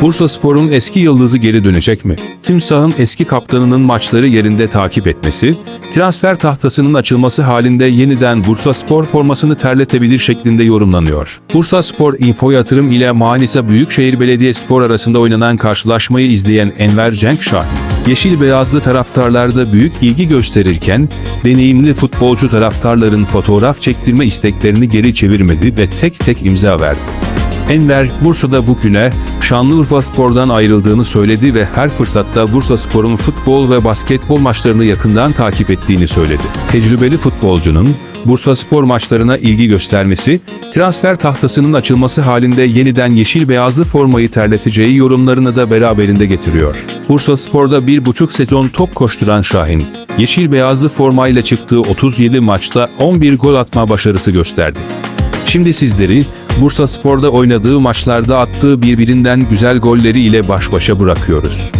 Bursa Spor'un eski yıldızı geri dönecek mi? Timsah'ın eski kaptanının maçları yerinde takip etmesi, transfer tahtasının açılması halinde yeniden Bursa Spor formasını terletebilir şeklinde yorumlanıyor. Bursa Spor Info Yatırım ile Manisa Büyükşehir Belediyespor arasında oynanan karşılaşmayı izleyen Enver Cenk Şahin, Yeşil beyazlı taraftarlarda büyük ilgi gösterirken, deneyimli futbolcu taraftarların fotoğraf çektirme isteklerini geri çevirmedi ve tek tek imza verdi. Enver, Bursa'da bugüne Şanlıurfa Spor'dan ayrıldığını söyledi ve her fırsatta Bursa Spor'un futbol ve basketbol maçlarını yakından takip ettiğini söyledi. Tecrübeli futbolcunun Bursa Spor maçlarına ilgi göstermesi, transfer tahtasının açılması halinde yeniden yeşil beyazlı formayı terleteceği yorumlarını da beraberinde getiriyor. Bursa Spor'da bir buçuk sezon top koşturan Şahin, yeşil beyazlı formayla çıktığı 37 maçta 11 gol atma başarısı gösterdi. Şimdi sizleri Bursa Spor'da oynadığı maçlarda attığı birbirinden güzel golleri ile baş başa bırakıyoruz.